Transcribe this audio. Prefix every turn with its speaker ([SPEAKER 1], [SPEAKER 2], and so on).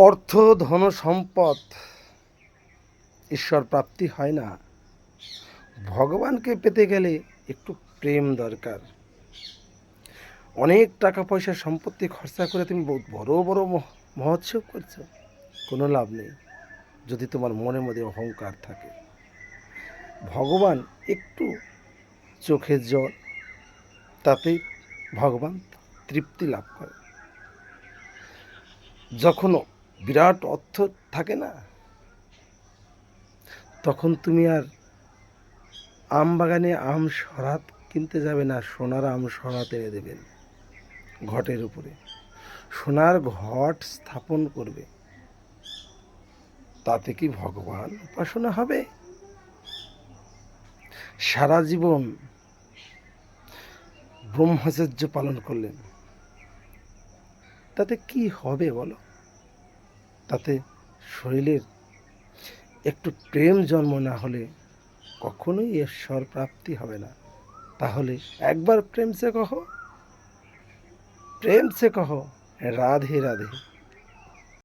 [SPEAKER 1] অর্থ, ধন, সম্পদ ঈশ্বর প্রাপ্তি হয় না। ভগবানকে পেতে গেলে একটু প্রেম দরকার। অনেক টাকা পয়সা সম্পত্তি খরচা করে তুমি বড় বড় মহ- মহোৎসব করছ, কোনো লাভ নেই, যদি তোমার মনের মধ্যে অহংকার থাকে। ভগবান একটু চোখের জল তাতেই ভগবান তৃপ্তি লাভ করে। যখন বিরাট অর্থ থাকে না। তখন তুমি আর আম বাগানে আম সরাত কিনতে যাবে না, সোনার আম সরাত এনে দেবেন ঘটের উপরে। সোনার ঘট স্থাপন করবে। তাতে কি ভগবান উপাসনা হবে? সারা জীবন ব্রহ্মচর্য পালন করলেন। তাতে কি হবে বলো? তাতে শরীরের একটু প্রেম জন্ম না হলে কখনোই ঈশ্বর প্রাপ্তি হবে না। তাহলে একবার প্রেম সে কহ, প্রেম সে কহ, রাধে রাধে।